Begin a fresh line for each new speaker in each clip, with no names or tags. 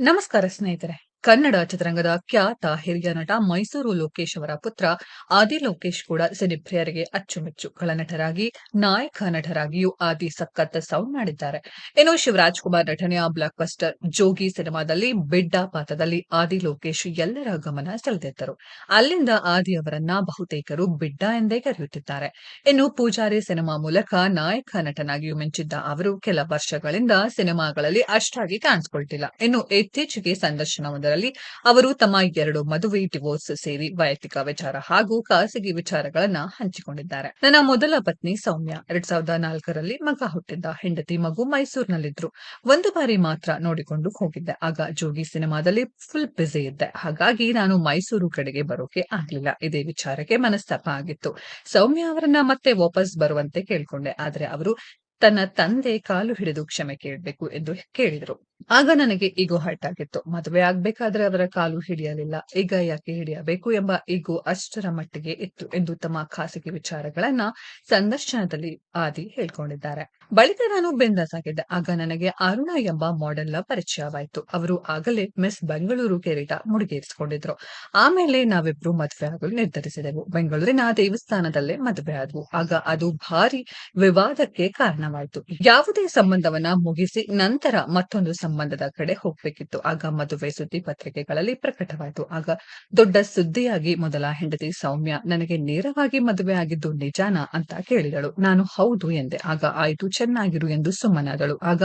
ನಮಸ್ಕಾರ ಸ್ನೇಹಿತರೆ. ಕನ್ನಡ ಚಿತ್ರರಂಗದ ಖ್ಯಾತ ಹಿರಿಯ ನಟ ಮೈಸೂರು ಲೋಕೇಶ್ ಅವರ ಪುತ್ರ ಆದಿ ಲೋಕೇಶ್ ಕೂಡ ಸಿನಿಪ್ರಿಯರಿಗೆ ಅಚ್ಚುಮೆಚ್ಚು. ಖಳನಟರಾಗಿ ನಾಯಕ ನಟರಾಗಿಯೂ ಆದಿ ಸಖತ್ ಸೌಂಡ್ ಮಾಡಿದ್ದಾರೆ. ಇನ್ನು ಶಿವರಾಜ್ ಕುಮಾರ್ ನಟನೆಯ ಬ್ಲಾಕ್ ಬಸ್ಟರ್ ಜೋಗಿ ಸಿನಿಮಾದಲ್ಲಿ ಬಿಡ್ಡ ಪಾತ್ರದಲ್ಲಿ ಆದಿ ಲೋಕೇಶ್ ಎಲ್ಲರ ಗಮನ ಸೆಳೆದಿದ್ದರು. ಅಲ್ಲಿಂದ ಆದಿ ಅವರನ್ನ ಬಹುತೇಕರು ಬಿಡ್ಡ ಎಂದೇ ಕರೆಯುತ್ತಿದ್ದಾರೆ. ಇನ್ನು ಪೂಜಾರಿ ಸಿನಿಮಾ ಮೂಲಕ ನಾಯಕ ನಟನಾಗಿಯೂ ಮಿಂಚಿದ್ದ ಅವರು ಕೆಲ ವರ್ಷಗಳಿಂದ ಸಿನಿಮಾಗಳಲ್ಲಿ ಅಷ್ಟಾಗಿ ಕಾಣಿಸಿಕೊಳ್ತಿಲ್ಲ. ಇನ್ನು ಇತ್ತೀಚೆಗೆ ಸಂದರ್ಶನವೊಂದರಲ್ಲಿ ಅವರು ತಮ್ಮ ಎರಡು ಮದುವೆ ಡಿವೋರ್ಸ್ ಸೇರಿ ವೈಯಕ್ತಿಕ ವಿಚಾರ ಹಾಗೂ ಖಾಸಗಿ ವಿಚಾರಗಳನ್ನ ಹಂಚಿಕೊಂಡಿದ್ದಾರೆ. ನನ್ನ ಮೊದಲ ಪತ್ನಿ ಸೌಮ್ಯ ಎರಡ್ ಸಾವಿರದ ನಾಲ್ಕರಲ್ಲಿ ಮಗ ಹುಟ್ಟಿದ್ದ ಹೆಂಡತಿ ಮಗು ಮೈಸೂರಿನಲ್ಲಿದ್ರು. ಒಂದು ಬಾರಿ ಮಾತ್ರ ನೋಡಿಕೊಂಡು ಹೋಗಿದ್ದೆ. ಆಗ ಜೋಗಿ ಸಿನಿಮಾದಲ್ಲಿ ಫುಲ್ ಬ್ಯುಸಿ ಇದ್ದೆ. ಹಾಗಾಗಿ ನಾನು ಮೈಸೂರು ಕಡೆಗೆ ಬರೋಕೆ ಆಗ್ಲಿಲ್ಲ. ಇದೇ ವಿಚಾರಕ್ಕೆ ಮನಸ್ತಾಪ ಆಗಿತ್ತು. ಸೌಮ್ಯ ಅವರನ್ನ ಮತ್ತೆ ವಾಪಸ್ ಬರುವಂತೆ ಕೇಳ್ಕೊಂಡೆ. ಆದ್ರೆ ಅವರು ತನ್ನ ತಂದೆ ಕಾಲು ಹಿಡಿದು ಕ್ಷಮೆ ಕೇಳಬೇಕು ಎಂದು ಕೇಳಿದರು. ಆಗ ನನಗೆ ಈಗೋ ಹರ್ಟ್ ಆಗಿತ್ತು. ಮದುವೆ ಆಗ್ಬೇಕಾದ್ರೆ ಅವರ ಕಾಲು ಹಿಡಿಯಲಿಲ್ಲ. ಈಗ ಯಾಕೆ ಹಿಡಿಯಬೇಕು ಎಂಬ ಈಗೋ ಅಷ್ಟರ ಮಟ್ಟಿಗೆ ಇತ್ತು ಎಂದು ತಮ್ಮ ಖಾಸಗಿ ವಿಚಾರಗಳನ್ನ ಸಂದರ್ಶನದಲ್ಲಿ ಆದಿ ಹೇಳ್ಕೊಂಡಿದ್ದಾರೆ. ಬಳಿಕ ನಾನು ಬಿಂದಾಸ್ ಆಗ ನನಗೆ ಅರುಣ ಎಂಬ ಮಾಡೆಲ್ ಪರಿಚಯವಾಯಿತು. ಅವರು ಆಗಲೇ ಮಿಸ್ ಬೆಂಗಳೂರು ಕೇರಿಟ ಮುಡಿಗೇರಿಸಿಕೊಂಡಿದ್ರು. ಆಮೇಲೆ ನಾವಿಬ್ರು ಮದುವೆ ಆಗಲು ನಿರ್ಧರಿಸಿದೆವು. ಬೆಂಗಳೂರಿನ ದೇವಸ್ಥಾನದಲ್ಲೇ ಮದುವೆ ಆದವು. ಆಗ ಅದು ಭಾರಿ ವಿವಾದಕ್ಕೆ ಕಾರಣವಾಯಿತು. ಯಾವುದೇ ಸಂಬಂಧವನ್ನ ಮುಗಿಸಿ ನಂತರ ಮತ್ತೊಂದು ಸಂಬಂಧದ ಕಡೆ ಹೋಗ್ಬೇಕಿತ್ತು. ಆಗ ಮದುವೆ ಸುದ್ದಿ ಪತ್ರಿಕೆಗಳಲ್ಲಿ ಪ್ರಕಟವಾಯಿತು. ಆಗ ದೊಡ್ಡ ಸುದ್ದಿಯಾಗಿ ಮೊದಲ ಹೆಂಡತಿ ಸೌಮ್ಯ, ನನಗೆ ನೇರವಾಗಿ ಮದುವೆ ಆಗಿದ್ದು ನಿಜಾನ? ಅಂತ ಕೇಳಿದಳು. ನಾನು ಹೌದು ಎಂದೆ. ಆಗ, ಆಯ್ತು, ಚೆನ್ನಾಗಿರು ಎಂದು ಸುಮ್ಮನಾದಳು. ಆಗ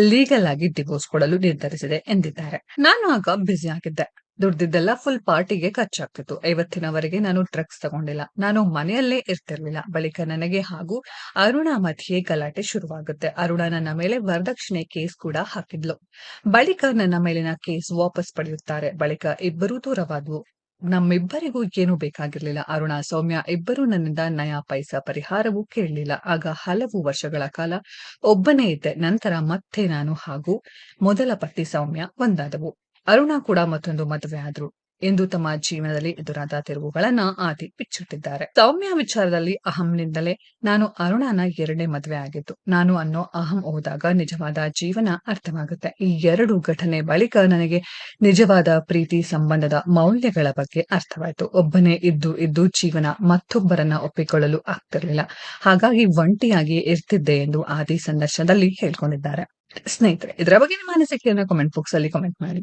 ಲೀಗಲ್ ಆಗಿ ಡಿವೋರ್ಸ್ ಕೊಡಲು ನಿರ್ಧರಿಸಿದೆ ಎಂದಿದ್ದಾರೆ. ನಾನು ಆಗ ಬ್ಯುಸಿ ಆಗಿದ್ದೆ. ದುಡ್ದಿದ್ದೆಲ್ಲ ಫುಲ್ ಪಾರ್ಟಿಗೆ ಖರ್ಚಾಗ್ತಿತ್ತು. ಐವತ್ತಿನವರೆಗೆ ನಾನು ಡ್ರಗ್ಸ್ ತಗೊಂಡಿಲ್ಲ. ನಾನು ಮನೆಯಲ್ಲೇ ಇರ್ತಿರ್ಲಿಲ್ಲ. ಬಳಿಕ ನನಗೆ ಹಾಗೂ ಅರುಣ ಮಧ್ಯೆ ಗಲಾಟೆ ಶುರುವಾಗುತ್ತೆ. ಅರುಣ ನನ್ನ ಮೇಲೆ ವರದಕ್ಷಿಣೆ ಕೇಸ್ ಕೂಡ ಹಾಕಿದ್ಲು. ಬಳಿಕ ನನ್ನ ಮೇಲಿನ ಕೇಸ್ ವಾಪಸ್ ಪಡೆಯುತ್ತಾರೆ. ಬಳಿಕ ಇಬ್ಬರೂ ದೂರವಾದ್ವು. ನಮ್ಮಿಬ್ಬರಿಗೂ ಏನು ಬೇಕಾಗಿರ್ಲಿಲ್ಲ. ಅರುಣ, ಸೌಮ್ಯ ಇಬ್ಬರೂ ನನ್ನಿಂದ ನಯಾ ಪೈಸಾ ಪರಿಹಾರವೂ ಕೇಳಲಿಲ್ಲ. ಆಗ ಹಲವು ವರ್ಷಗಳ ಕಾಲ ಒಬ್ಬನೇ ಇದ್ದೆ. ನಂತರ ಮತ್ತೆ ನಾನು ಹಾಗೂ ಮೊದಲ ಪತಿ ಸೌಮ್ಯ ಒಂದಾದವು. ಅರುಣ ಕೂಡ ಮತ್ತೊಂದು ಮದುವೆ ಆದ್ರು. ಎಂದು ತಮ್ಮ ಜೀವನದಲ್ಲಿ ಎದುರಾದ ತಿರುವುಗಳನ್ನ ಆದಿ ಬಿಚ್ಚಿಟ್ಟಿದ್ದಾರೆ ಸೌಮ್ಯ ವಿಚಾರದಲ್ಲಿ ಅಹಂನಿಂದಲೇ ನಾನು ಅರುಣನ ಎರಡನೇ ಮದುವೆ ಆಗಿದ್ದು. ನಾನು ಅನ್ನೋ ಅಹಂ ಹೋದಾಗ ನಿಜವಾದ ಜೀವನ ಅರ್ಥವಾಗುತ್ತೆ. ಈ ಎರಡು ಘಟನೆ ಬಳಿಕ ನನಗೆ ನಿಜವಾದ ಪ್ರೀತಿ ಸಂಬಂಧದ ಮೌಲ್ಯಗಳ ಬಗ್ಗೆ ಅರ್ಥವಾಯಿತು. ಒಬ್ಬನೇ ಇದ್ದು ಇದ್ದು ಜೀವನ ಮತ್ತೊಬ್ಬರನ್ನ ಒಪ್ಪಿಕೊಳ್ಳಲು ಆಗ್ತಿರ್ಲಿಲ್ಲ. ಹಾಗಾಗಿ ಒಂಟಿಯಾಗಿ ಇರ್ತಿದ್ದೆ ಎಂದು ಆದಿ ಸಂದರ್ಶನದಲ್ಲಿ ಹೇಳ್ಕೊಂಡಿದ್ದಾರೆ. ಸ್ನೇಹಿತರೆ, ಇದರ ಬಗ್ಗೆ ನಿಮ್ಮ ಅನಿಸಿಕೆಯನ್ನು ಕಾಮೆಂಟ್ ಬಾಕ್ಸ್ ಅಲ್ಲಿ ಕಾಮೆಂಟ್ ಮಾಡಿ.